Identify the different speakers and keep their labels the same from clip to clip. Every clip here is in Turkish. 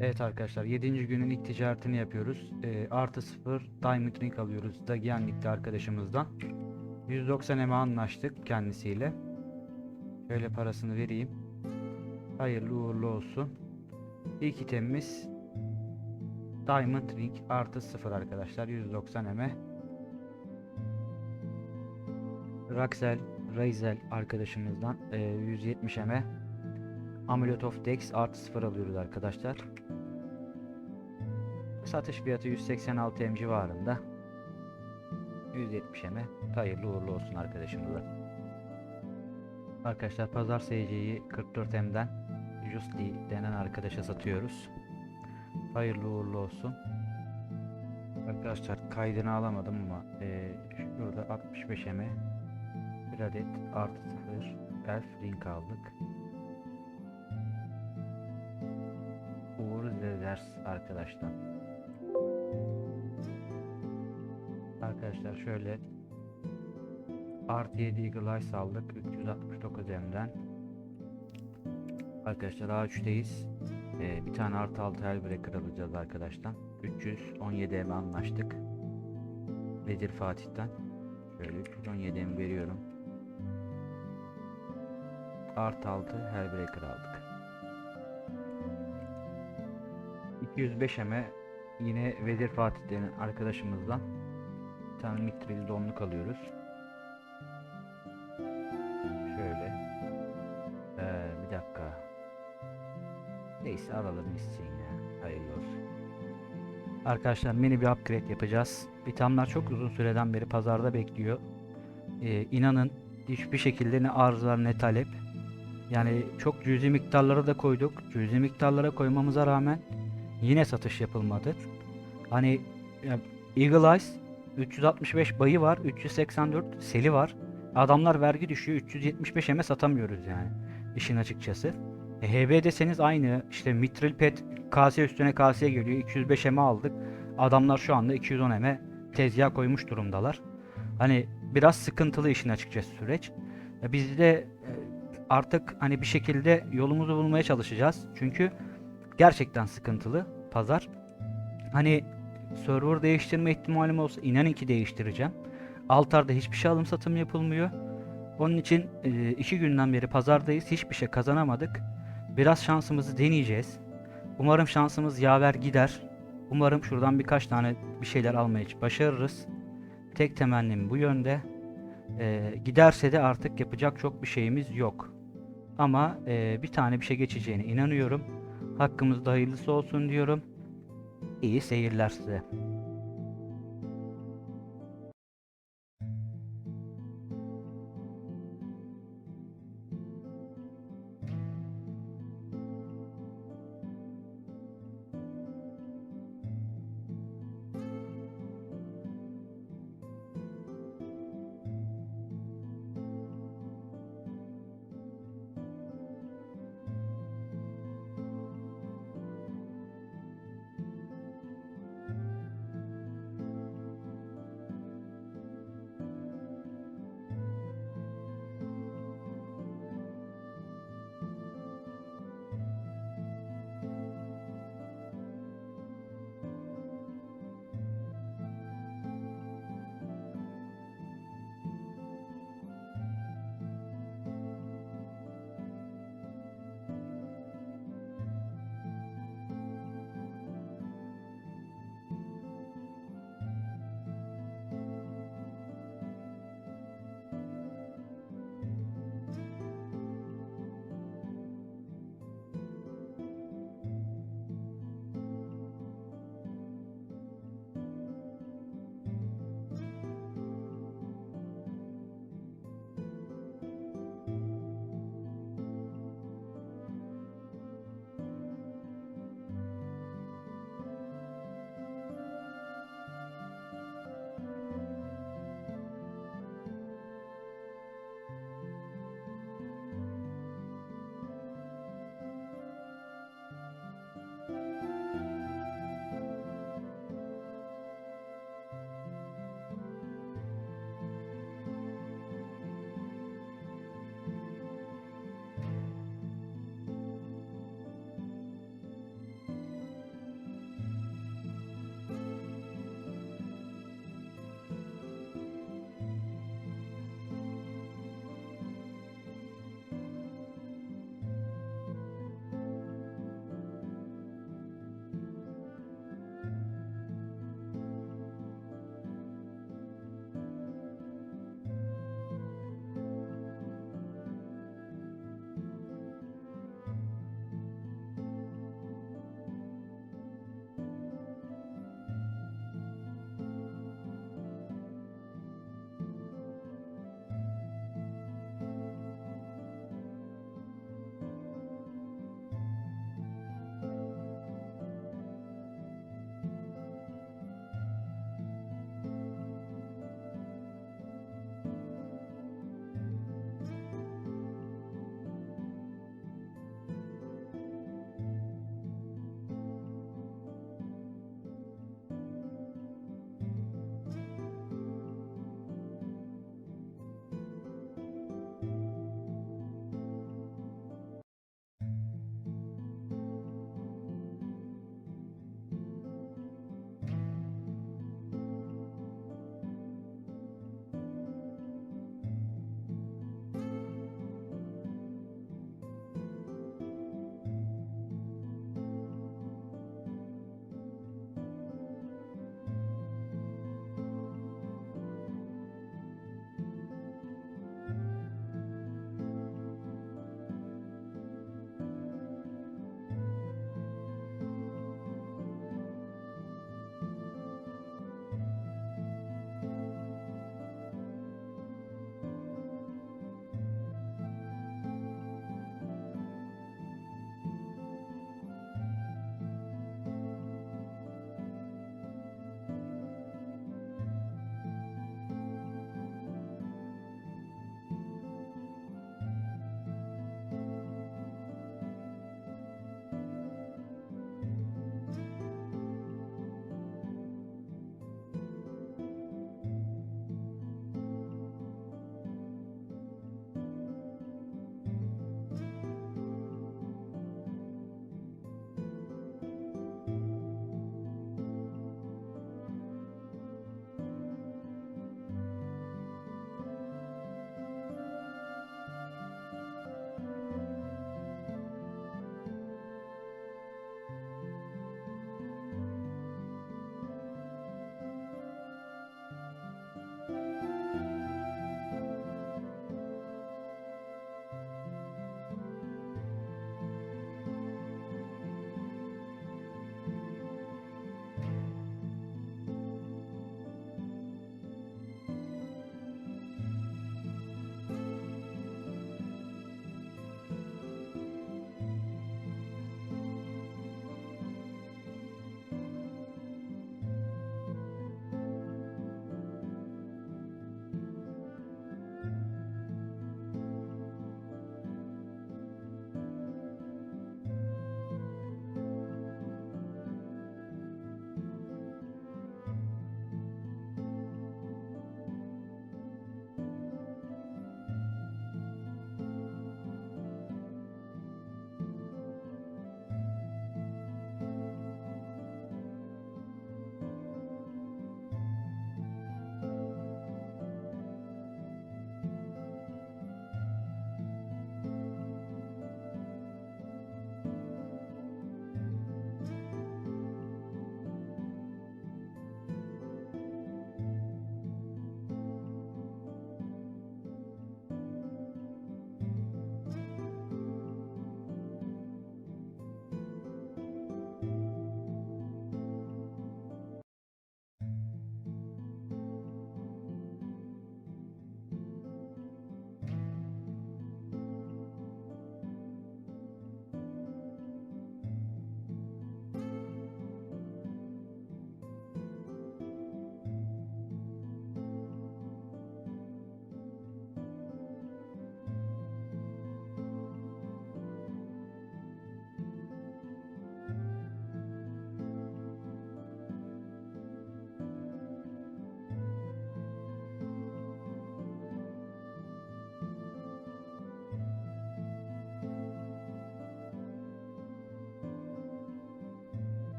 Speaker 1: Evet arkadaşlar 7. günün ilk ticaretini yapıyoruz. Ee, artı 0 Diamond Ring alıyoruz Dagianlik'te arkadaşımızdan. 190 eme anlaştık kendisiyle. Şöyle parasını vereyim. Hayırlı uğurlu olsun. İlk itemimiz Diamond Ring artı 0 arkadaşlar 190 eme. Raxel Razel arkadaşımızdan e, 170 eme. Amulet of Dex artı 0 alıyoruz arkadaşlar. Satış fiyatı 186 M civarında. 170 eme. Hayırlı uğurlu olsun arkadaşımıza. Arkadaşlar pazar SC'yi 44 M'den Justly denen arkadaşa satıyoruz. Hayırlı uğurlu olsun. Arkadaşlar kaydını alamadım ama eee şurada 65 M'e bir adet artı 0 elf ring aldık. Uğur ders arkadaşlar. Arkadaşlar şöyle artı 7 Eagle Eyes aldık 369 M'den. Arkadaşlar A3'teyiz. Ee, bir tane artı 6 Hellbreaker alacağız arkadaşlar. 317 M anlaştık. Vezir Fatih'ten. Şöyle 317 M veriyorum. Artı 6 Hellbreaker aldık. 205 M'e yine Vezir Fatih'ten arkadaşımızdan bir tane Mithril donluk alıyoruz. Şöyle. Ee, bir dakika. Neyse alalım ya. Hayırlı olsun. Arkadaşlar mini bir upgrade yapacağız. İthamlar çok uzun süreden beri pazarda bekliyor. Ee, inanın hiçbir şekilde ne arz var ne talep. Yani çok cüzi miktarlara da koyduk. Cüzi miktarlara koymamıza rağmen yine satış yapılmadı. Hani ya, Eagle Eyes 365 bayı var, 384 seli var. Adamlar vergi düşüyor, 375 eme satamıyoruz yani. işin açıkçası. E, HB deseniz aynı. İşte Mitril Pet kase üstüne kaseye geliyor. 205 eme aldık. Adamlar şu anda 210 eme tezgah koymuş durumdalar. Hani biraz sıkıntılı işin açıkçası süreç. E, biz de e, artık hani bir şekilde yolumuzu bulmaya çalışacağız. Çünkü gerçekten sıkıntılı pazar. Hani server değiştirme ihtimalim olsa inanın ki değiştireceğim. Altar'da hiçbir şey alım satım yapılmıyor. Onun için e, iki günden beri pazardayız. Hiçbir şey kazanamadık. Biraz şansımızı deneyeceğiz. Umarım şansımız yaver gider. Umarım şuradan birkaç tane bir şeyler almaya başarırız. Tek temennim bu yönde. E, giderse de artık yapacak çok bir şeyimiz yok. Ama e, bir tane bir şey geçeceğine inanıyorum. Hakkımızda hayırlısı olsun diyorum. İyi seyirler size.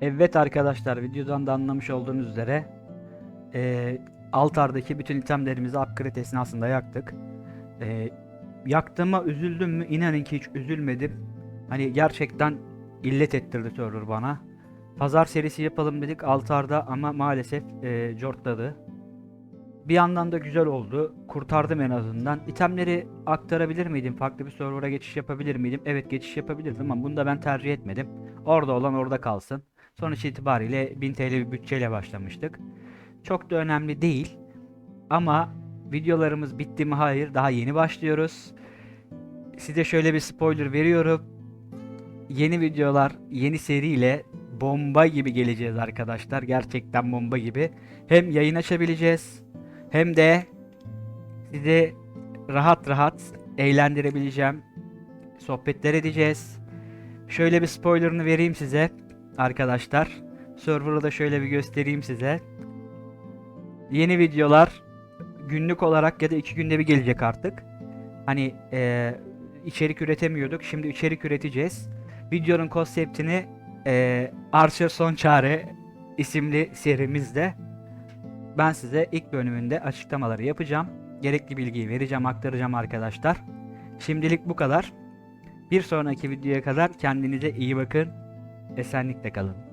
Speaker 1: Evet arkadaşlar videodan da anlamış olduğunuz üzere eee altardaki bütün itemlerimizi upgrade esnasında yaktık. Eee yaktığıma üzüldüm mü? İnanın ki hiç üzülmedim. Hani gerçekten illet ettirdi server bana. Pazar serisi yapalım dedik altarda ama maalesef eee cortladı. Bir yandan da güzel oldu. Kurtardım en azından. İtemleri aktarabilir miydim? Farklı bir server'a geçiş yapabilir miydim? Evet geçiş yapabilirdim ama bunu da ben tercih etmedim. Orada olan orada kalsın. Sonuç itibariyle 1000 TL bir bütçeyle başlamıştık. Çok da önemli değil. Ama videolarımız bitti mi? Hayır. Daha yeni başlıyoruz. Size şöyle bir spoiler veriyorum. Yeni videolar, yeni seriyle bomba gibi geleceğiz arkadaşlar. Gerçekten bomba gibi. Hem yayın açabileceğiz hem de sizi rahat rahat eğlendirebileceğim sohbetler edeceğiz. Şöyle bir spoilerını vereyim size arkadaşlar. Server'ı da şöyle bir göstereyim size. Yeni videolar günlük olarak ya da iki günde bir gelecek artık. Hani eee, içerik üretemiyorduk. Şimdi içerik üreteceğiz. Videonun konseptini eee Archer Son Çare isimli serimizde ben size ilk bölümünde açıklamaları yapacağım. Gerekli bilgiyi vereceğim, aktaracağım arkadaşlar. Şimdilik bu kadar. Bir sonraki videoya kadar kendinize iyi bakın. Esenlikle kalın.